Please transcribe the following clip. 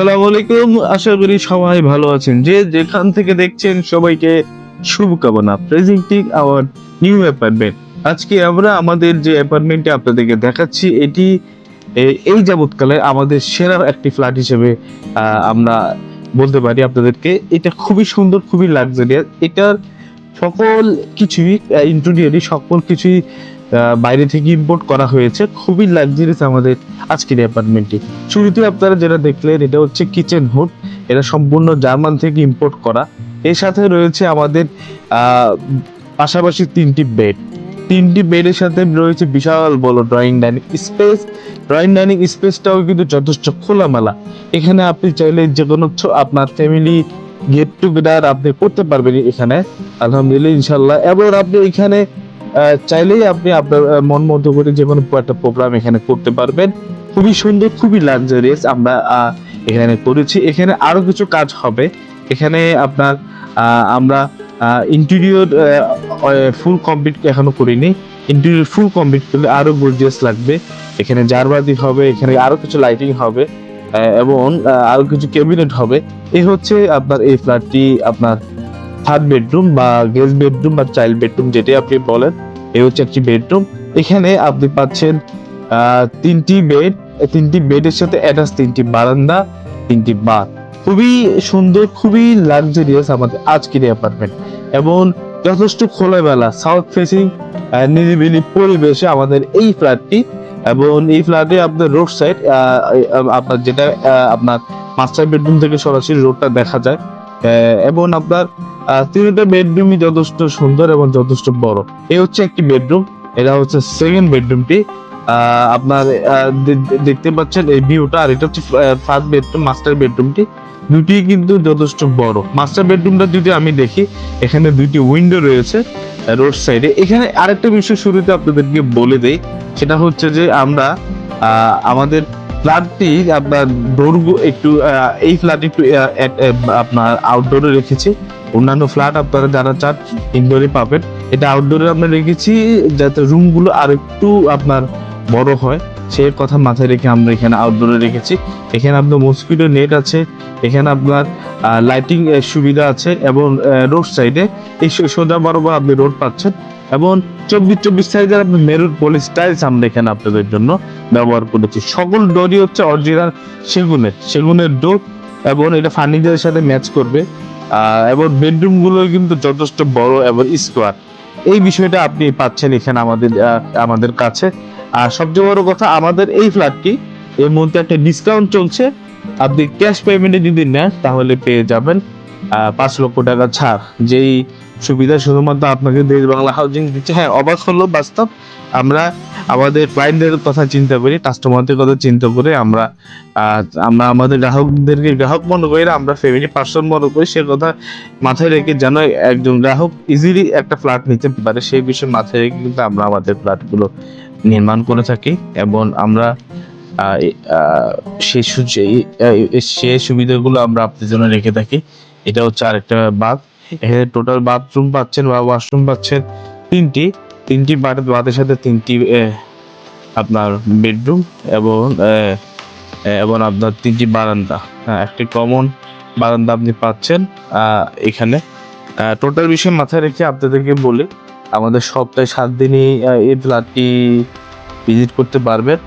আসসালামু আলাইকুম। আশা করি সবাই ভালো আছেন। যে যেখান থেকে দেখছেন সবাইকে শুভকামনা। প্রেজেন্টিং আওয়ার নিউ অ্যাপার্টমেন্ট আজকে আমরা আমাদের যে অ্যাপার্টমেন্টে আপনাদেরকে দেখাচ্ছি, এটি এই যাবৎকালে আমাদের সেরা একটি ফ্ল্যাট হিসেবে আমরা বলতে পারি আপনাদেরকে। এটা খুবই সুন্দর, খুবই লাক্সারিয়াস এটার সকল কিছুই ইন্টেরিয়রই সকল কিছুই বাইরে থেকে ইম্পোর্ট করা হয়েছে। খুবই লাক্সারিয়াস আমাদের আজকের অ্যাপার্টমেন্টটি শুরুতে আপনারা যেটা দেখলেন, এটা হচ্ছে কিচেন হুড এটা সম্পূর্ণ জার্মান থেকে ইম্পোর্ট করা। এর সাথে রয়েছে আমাদের পাশাপাশি তিনটি বেড তিনটি বেডের সাথে রয়েছে বিশাল বড় drawing dining space drawing dining স্পেসটাও কিন্তু যথেষ্ট খোলামেলা। এখানে আপনি চাইলে যে কোনো আপনার ফ্যামিলি গেট টুগেদার আপনি করতে পারবেন এখানে। আলহামদুলিল্লাহ ইনশাল্লাহ এবং আপনি এখানে চাইলেই আপনি আপনার মন মতো করে যে কোনো একটা প্রোগ্রাম এখানে করতে পারবেন। খুবই সুন্দর, খুবই লাক্সারিয়াস আমরা এখানে করেছি। এখানে আরও কিছু কাজ হবে। এখানে আপনার আমরা ইন্টেরিয়র ফুল কমপ্লিট এখনও করিনি। ইন্টেরিয়র ফুল কমপ্লিট করলে আরও গর্জিয়াস লাগবে। এখানে জারবাদি হবে, এখানে আরও কিছু লাইটিং হবে এবং আরও কিছু ক্যাবিনেট হবে। এই হচ্ছে আপনার এই ফ্ল্যাটটি আপনার থার্ড বেডরুম বা গেস্ট বেডরুম বা চাইল্ড বেডরুম যেটাই আপনি বলেন, এই হচ্ছে একটি বেডরুম। এখানে আপনি পাচ্ছেন তিনটি বেড তিনটি বেডের সাথে অ্যাটাচ তিনটি বারান্দা, তিনটি বাথ খুবই সুন্দর, খুবই লাক্সারিয়াস আমাদের আজকের অ্যাপার্টমেন্ট এবং যথেষ্ট খোলামেলা সাউথ ফেসিং নিরিবিলি পরিবেশে আমাদের এই ফ্ল্যাটটি এবং এই ফ্ল্যাটে আপনার রোড সাইড আপনার যেটা আপনার মাস্টার বেডরুম থেকে সরাসরি রোডটা দেখা যায়। এবং আপনার তিনটা বেডরুমই যথেষ্ট সুন্দর এবং যথেষ্ট বড়। এই হচ্ছে একটি বেডরুম, এটা হচ্ছে সেকেন্ড বেডরুমটি। আপনার দেখতে পাচ্ছেন এই ভিউটা আর এটা হচ্ছে ফার্স্ট বেডরুম মাস্টার বেডরুমটি দুটি কিন্তু যথেষ্ট বড়। মাস্টার বেডরুমটা যদি আমি দেখি, এখানে দুইটি উইন্ডো রয়েছে রোড সাইডে এখানে আরেকটা বিষয় শুরুতে আপনাদেরকে বলে দেই, সেটা হচ্ছে যে আমরা আমাদের ফ্ল্যাটটি, আপনার দৈর্ঘ্য একটু এই ফ্ল্যাট একটু আপনার আউটডোরে রেখেছি। অন্যান্য ফ্ল্যাট আপনারা যারা চান ইনডোরে পাবেন। এটা আউটডোরে আমরা রেখেছি, যাতে রুমগুলো আর একটু আপনার বড় হয়। সে কথা মাথায় রেখে আমরা এখানে আউটডোরে রেখেছি। এখানে আপনার মসকিটো নেট আছে, এখানে আপনার লাইটিং সুবিধা আছে, এবং রোড সাইডে এই সোজা বরাবর আপনি রোড পাচ্ছেন। এবং চব্বিশ চব্বিশ সাইজের আপনি মেরুন পলিশ টাইলস আমরা এখানে আপনাদের জন্য ব্যবহার করেছি। সকল ডোরই হচ্ছে অরিজিনাল সেগুনের সেগুনের ডোর এবং এটা ফার্নিচারের সাথে ম্যাচ করবে। এবং বেডরুমগুলো কিন্তু যথেষ্ট বড় এবং স্কোয়ার এই বিষয়টা আপনি পাচ্ছেন এখানে আমাদের আমাদের কাছে। আর সবচেয়ে বড় কথা, আমাদের এই ফ্ল্যাটটি এর মধ্যে একটা ডিসকাউন্ট চলছে। আপনি ক্যাশ পেমেন্টে যদি নেন, তাহলে পেয়ে যাবেন পাঁচ লক্ষ টাকা ছাড়। যেই সুবিধা শুধুমাত্র আপনাকে দেশ বাংলা হাউজিং দিচ্ছে। হ্যাঁ অবাক হলো বাস্তব। আমরা আমাদের ক্লায়েন্টদের কথা চিন্তা করি কাস্টমারদের কথা চিন্তা করে। আমরা আমরা আমাদের গ্রাহকদেরকে, গ্রাহক মনে করি না, আমরা ফ্যামিলি পার্সন মনে করি। সে কথা মাথায় রেখে যেন একজন গ্রাহক ইজিলি একটা ফ্ল্যাট নিতে পারে, সেই বিষয়ে মাথায় রেখে কিন্তু আমরা আমাদের ফ্ল্যাটগুলো নির্মাণ করে থাকি। এবং আমরা সেই সু- সুবিধাগুলো আমরা আপনাদের জন্য রেখে থাকি। এটা হচ্ছে আরেকটা বাথ এখানে টোটাল বাথরুম পাচ্ছেন বা ওয়াশরুম পাচ্ছেন তিনটি। তিনটি বাথের সাথে তিনটি আপনার বেডরুম এবং এবং আপনার তিনটি বারান্দা। হ্যাঁ, একটি কমন বারান্দা আপনি পাচ্ছেন এখানে। টোটাল বিষয় মাথায় রেখে আপনাদেরকে বলি আমাদের সপ্তাহে সাত দিনই এই ফ্ল্যাটটি ভিজিট করতে পারবেন।